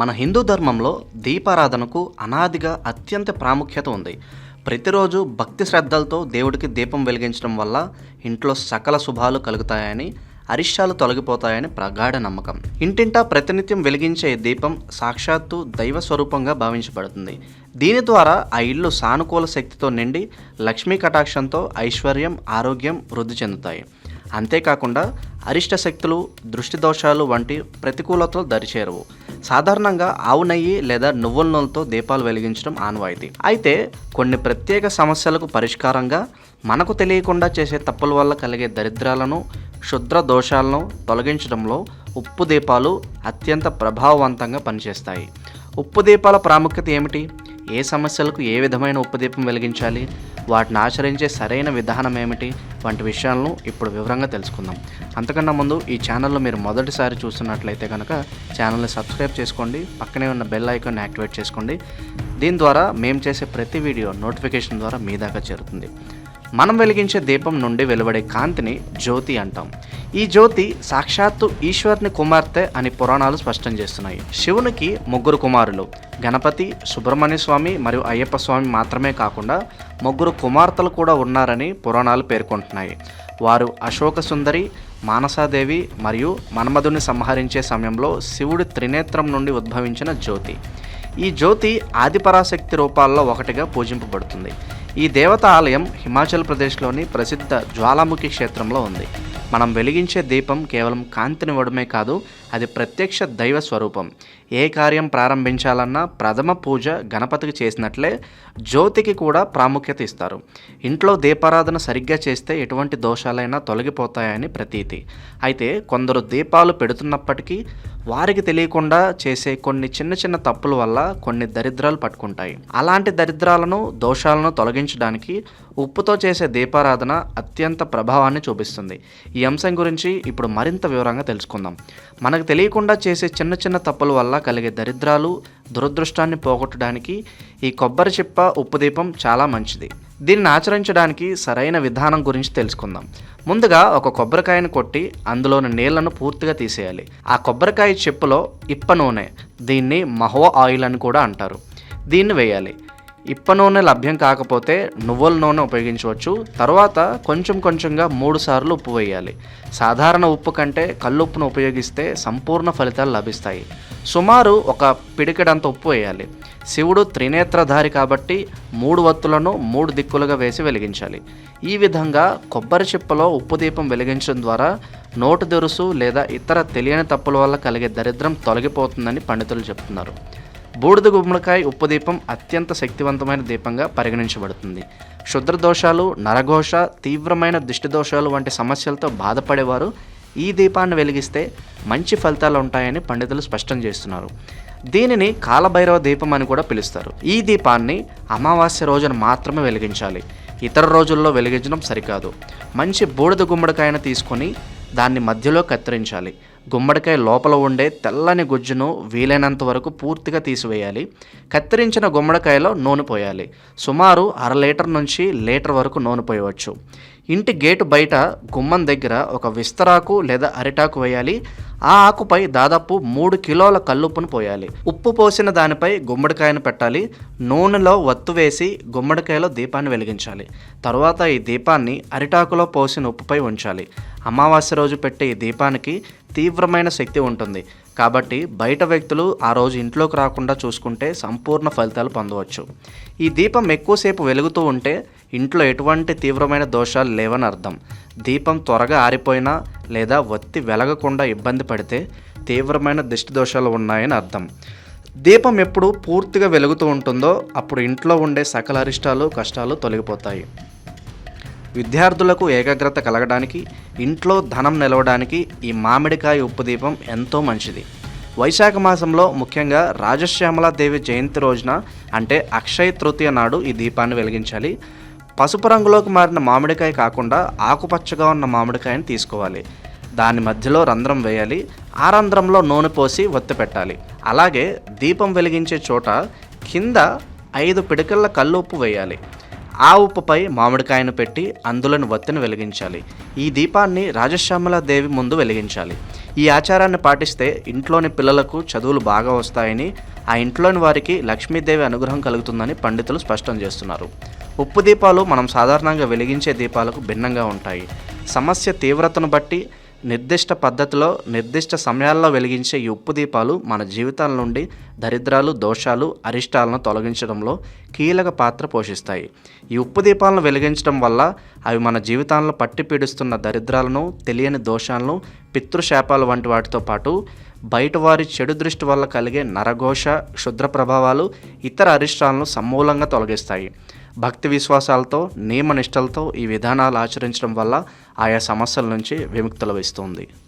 మన హిందూ ధర్మంలో దీపారాధనకు అనాదిగా అత్యంత ప్రాముఖ్యత ఉంది. ప్రతిరోజు భక్తి శ్రద్ధలతో దేవుడికి దీపం వెలిగించడం వల్ల ఇంట్లో సకల శుభాలు కలుగుతాయని అరిష్టాలు తొలగిపోతాయని ప్రగాఢ నమ్మకం. ఇంటింటా ప్రతినిత్యం వెలిగించే దీపం సాక్షాత్తు దైవ స్వరూపంగా భావించబడుతుంది. దీని ద్వారా ఆ ఇల్లు సానుకూల శక్తితో నిండి లక్ష్మీ కటాక్షంతో ఐశ్వర్యం ఆరోగ్యం వృద్ధి చెందుతాయి. అంతేకాకుండా అరిష్ట శక్తులు దృష్టి దోషాలు వంటి ప్రతికూలతలు దరిచేరవు. సాధారణంగా ఆవు నెయ్యి లేదా నువ్వుల నూనెతో దీపాలు వెలిగించడం ఆనవాయితీ. అయితే కొన్ని ప్రత్యేక సమస్యలకు పరిష్కారంగా మనకు తెలియకుండా చేసే తప్పుల వల్ల కలిగే దరిద్రాలను క్షుద్ర దోషాలను తొలగించడంలో ఉప్పు దీపాలు అత్యంత ప్రభావవంతంగా పనిచేస్తాయి. ఉప్పు దీపాల ప్రాముఖ్యత ఏమిటి? ఏ సమస్యలకు ఏ విధమైన ఉపదీపం వెలిగించాలి? వాటిని ఆచరించే సరైన విధానం ఏమిటి? వంటి విషయాలను ఇప్పుడు వివరంగా తెలుసుకుందాం. అంతకన్నా ముందు ఈ ఛానల్లో మీరు మొదటిసారి చూస్తున్నట్లయితే కనుక ఛానల్ని సబ్స్క్రైబ్ చేసుకోండి పక్కనే ఉన్న బెల్ ఐకాన్ యాక్టివేట్ చేసుకోండి. దీని ద్వారా మేము చేసే ప్రతి వీడియో నోటిఫికేషన్ ద్వారా మీ దాకా చేరుతుంది. మనం వెలిగించే దీపం నుండి వెలువడే కాంతిని జ్యోతి అంటాం. ఈ జ్యోతి సాక్షాత్తు ఈశ్వర్ని కుమార్తె అని పురాణాలు స్పష్టం చేస్తున్నాయి. శివునికి ముగ్గురు కుమారులు గణపతి సుబ్రహ్మణ్య స్వామి మరియు అయ్యప్ప స్వామి మాత్రమే కాకుండా ముగ్గురు కుమార్తెలు కూడా ఉన్నారని పురాణాలు పేర్కొంటున్నాయి. వారు అశోక సుందరి మానసాదేవి మరియు మన్మధుని సంహరించే సమయంలో శివుడి త్రినేత్రం నుండి ఉద్భవించిన జ్యోతి. ఈ జ్యోతి ఆదిపరాశక్తి రూపాల్లో ఒకటిగా పూజింపబడుతుంది. ఈ దేవత ఆలయం హిమాచల్ ప్రదేశ్లోని ప్రసిద్ధ జ్వాలాముఖి క్షేత్రంలో ఉంది. మనం వెలిగించే దీపం కేవలం కాంతినివ్వడమే కాదు అది ప్రత్యక్ష దైవ స్వరూపం. ఏ కార్యం ప్రారంభించాలన్నా ప్రథమ పూజ గణపతికి చేసినట్లే జ్యోతికి కూడా ప్రాముఖ్యత ఇస్తారు. ఇంట్లో దీపారాధన సరిగ్గా చేస్తే ఎటువంటి దోషాలైనా తొలగిపోతాయని ప్రతీతి. అయితే కొందరు దీపాలు పెడుతున్నప్పటికీ వారికి తెలియకుండా చేసే కొన్ని చిన్న చిన్న తప్పుల వల్ల కొన్ని దరిద్రాలు పట్టుకుంటాయి. అలాంటి దరిద్రాలను దోషాలను తొలగించడానికి ఉప్పుతో చేసే దీపారాధన అత్యంత ప్రభావాన్ని చూపిస్తుంది. ఈ అంశం గురించి ఇప్పుడు మరింత వివరంగా తెలుసుకుందాం. మనకు తెలియకుండా చేసే చిన్న చిన్న తప్పుల వల్ల కలిగే దరిద్రాలు దురదృష్టాన్ని పోగొట్టడానికి ఈ కొబ్బరి చిప్ప ఉప్పు దీపం చాలా మంచిది. దీన్ని ఆచరించడానికి సరైన విధానం గురించి తెలుసుకుందాం. ముందుగా ఒక కొబ్బరికాయను కొట్టి అందులోని నీళ్ళను పూర్తిగా తీసేయాలి. ఆ కొబ్బరికాయ చెప్పులో ఇప్ప నూనె దీన్ని మహో ఆయిల్ అని కూడా అంటారు. దీన్ని వేయాలి. ఇప్ప నూనె లభ్యం కాకపోతే నువ్వుల నూనె ఉపయోగించవచ్చు. తర్వాత కొంచెం కొంచెంగా మూడు సార్లు ఉప్పు వేయాలి. సాధారణ ఉప్పు కంటే కల్లుప్పును ఉపయోగిస్తే సంపూర్ణ ఫలితాలు లభిస్తాయి. సుమారు ఒక పిడికెడంత ఉప్పు వేయాలి. శివుడు త్రినేత్రధారి కాబట్టి మూడు వత్తులను మూడు దిక్కులుగా వేసి వెలిగించాలి. ఈ విధంగా కొబ్బరి చిప్పలో ఉప్పు దీపం వెలిగించడం ద్వారా నోటు దెరుసు లేదా ఇతర తెలియని తప్పుల వల్ల కలిగే దరిద్రం తొలగిపోతుందని పండితులు చెప్తున్నారు. బూడిద గుమ్మడికాయ ఉప్పు దీపం అత్యంత శక్తివంతమైన దీపంగా పరిగణించబడుతుంది. క్షుద్ర దోషాలు నరఘోష తీవ్రమైన దిష్టి దోషాలు వంటి సమస్యలతో బాధపడేవారు ఈ దీపాన్ని వెలిగిస్తే మంచి ఫలితాలు ఉంటాయని పండితులు స్పష్టం చేస్తున్నారు. దీనిని కాలభైరవ దీపం అని కూడా పిలుస్తారు. ఈ దీపాన్ని అమావాస్య రోజున మాత్రమే వెలిగించాలి. ఇతర రోజుల్లో వెలిగించడం సరికాదు. మంచి బూడిద గుమ్మడికాయను తీసుకొని దాన్ని మధ్యలో కత్తిరించాలి. గుమ్మడికాయ లోపల ఉండే తెల్లని గుజ్జును వీలైనంత వరకు పూర్తిగా తీసివేయాలి. కత్తిరించిన గుమ్మడికాయలో నూనె పోయాలి. సుమారు అర లీటర్ నుంచి లీటర్ వరకు నూనె పోయవచ్చు. ఇంటి గేటు బయట గుమ్మం దగ్గర ఒక విస్తరాకు లేదా అరిటాకు వేయాలి. ఆ ఆకుపై దాదాపు మూడు కిలోల కల్లుప్పును పోయాలి. ఉప్పు పోసిన దానిపై గుమ్మడికాయను పెట్టాలి. నూనెలో వత్తు వేసి గుమ్మడికాయలో దీపాన్ని వెలిగించాలి. తర్వాత ఈ దీపాన్ని అరిటాకులో పోసిన ఉప్పుపై ఉంచాలి. అమావాస్య రోజు పెట్టే ఈ దీపానికి తీవ్రమైన శక్తి ఉంటుంది. కాబట్టి బయట వ్యక్తులు ఆ రోజు ఇంట్లోకి రాకుండా చూసుకుంటే సంపూర్ణ ఫలితాలు పొందవచ్చు. ఈ దీపం ఎక్కువసేపు వెలుగుతూ ఉంటే ఇంట్లో ఎటువంటి తీవ్రమైన దోషాలు లేవని అర్థం. దీపం త్వరగా ఆరిపోయినా లేదా ఒత్తి వెలగకుండా ఇబ్బంది పడితే తీవ్రమైన దిష్టి దోషాలు ఉన్నాయని అర్థం. దీపం ఎప్పుడు పూర్తిగా వెలుగుతూ ఉంటుందో అప్పుడు ఇంట్లో ఉండే సకల అరిష్టాలు కష్టాలు తొలగిపోతాయి. విద్యార్థులకు ఏకాగ్రత కలగడానికి ఇంట్లో ధనం నిలవడానికి ఈ మామిడికాయ ఉప్పు దీపం ఎంతో మంచిది. వైశాఖ మాసంలో ముఖ్యంగా రాజశ్యామలాదేవి జయంతి రోజున అంటే అక్షయ తృతీయ నాడు ఈ దీపాన్ని వెలిగించాలి. పసుపు రంగులోకి మారిన మామిడికాయ కాకుండా ఆకుపచ్చగా ఉన్న మామిడికాయని తీసుకోవాలి. దాని మధ్యలో రంధ్రం వేయాలి. ఆ రంధ్రంలో నూనె పోసి ఒత్తి పెట్టాలి. అలాగే దీపం వెలిగించే చోట కింద ఐదు పిడికల కల్లుప్పు వేయాలి. ఆ ఉప్పుపై మామిడికాయను పెట్టి అందులోని వత్తిని వెలిగించాలి. ఈ దీపాన్ని రాజశ్యామల దేవి ముందు వెలిగించాలి. ఈ ఆచారాన్ని పాటిస్తే ఇంట్లోని పిల్లలకు చదువులు బాగా వస్తాయని ఆ ఇంట్లోని వారికి లక్ష్మీదేవి అనుగ్రహం కలుగుతుందని పండితులు స్పష్టం చేస్తున్నారు. ఉప్పు దీపాలు మనం సాధారణంగా వెలిగించే దీపాలకు భిన్నంగా ఉంటాయి. సమస్య తీవ్రతను బట్టి నిర్దిష్ట పద్ధతిలో నిర్దిష్ట సమయాల్లో వెలిగించే ఈ ఉప్పు దీపాలు మన జీవితాల నుండి దరిద్రాలు దోషాలు అరిష్టాలను తొలగించడంలో కీలక పాత్ర పోషిస్తాయి. ఈ ఉప్పు దీపాలను వెలిగించడం వల్ల అవి మన జీవితాలను పట్టి పీడిస్తున్న దరిద్రాలను తెలియని దోషాలను పితృశాపాలు వంటి వాటితో పాటు బయట వారి చెడు దృష్టి వల్ల కలిగే నరఘోష క్షుద్ర ప్రభావాలు ఇతర అరిష్టాలను సమూలంగా తొలగిస్తాయి. భక్తి విశ్వాసాలతో నియమ నిష్టలతో ఈ విధానాలు ఆచరించడం వల్ల ఆయా సమస్యల నుంచి విముక్తులు వస్తుంది